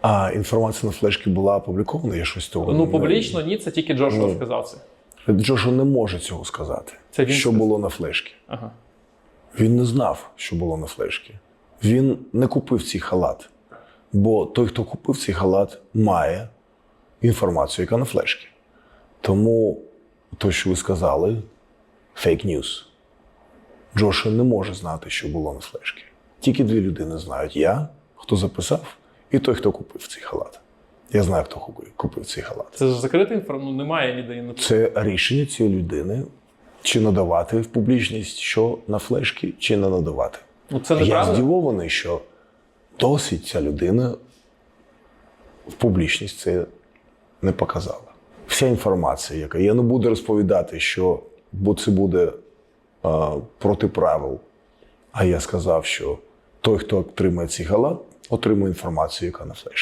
А інформація на флешці була опублікована, я щось того. Ну не- публічно ні, це тільки Джошуа Ну. сказав це. Джошуа не може цього сказати. Це він що сказав. було на флешці. Ага. Він не знав, що було на флешці. Він не купив цей халат. Бо той, хто купив цей халат, має інформацію, яка на флешці. Тому те, що ви сказали, фейк ньюс. Джошуа не може знати, що було на флешці. Тільки дві людини знають: я, хто записав, і той, хто купив цей халат. Я знаю, хто купив- купив цей халат. Це ж закрита інформація, ну немає ніде. ну, Це рішення цієї людини, чи надавати в публічність, що на флешки, чи не надавати. Ну це Я здивований, що досить ця людина в публічність це не показала. Вся інформація, яка я не буду розповідати, що бо це буде а, проти правил. А я сказав, що той, хто отримає цей халат, отримує інформацію, яка на флешці.